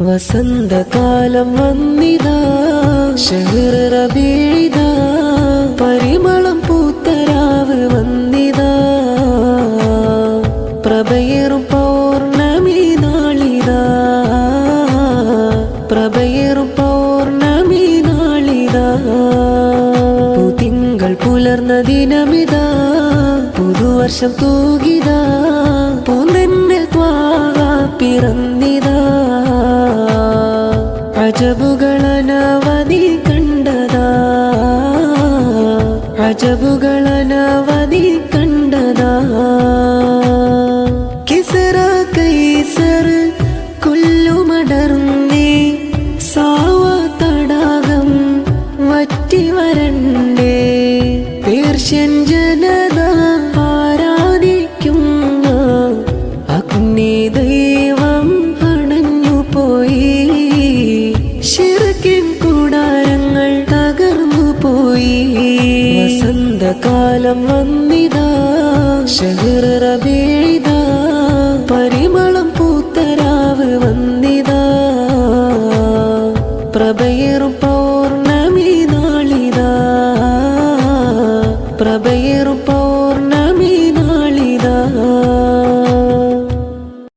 വസന്തകാലം വന്നിതാ ഷഹറ വീഴിതാ പരിമളം പൂത്തരാവ് വന്നിതാ. പ്രഭയേറും പൗർണമി നാളിതാ പ്രഭയേറും പൗർണമി നാളിതാ. പുതിങ്കൾ പുലർന്ന ദിനമിതാ പുതുവർഷം തൂകിതാ. പൂന്നെന്നെ ത്വാ പിറന്നിതാ. അജബുകളനവധി കണ്ടതാ. അജബുകളനവധി കണ്ടതാ. കിസറ കൈസർ കൊല്ലുമടർന്നേ സാവ തടാകം വറ്റി വരണ്ടേ പേർഷ്യൻ ജനത ശിർക്കിൻ കൂടാരങ്ങൾ തകർന്നു പോയി. വസന്തകാലം വന്നിതാ ഷഹർ റബീദാ പരിമളം പൂത്തരാവ് വന്നിതാ. പ്രഭയേറും പൗർണമി നാളിതാ പ്രഭയേറും പൗർണമി നാളിതാ.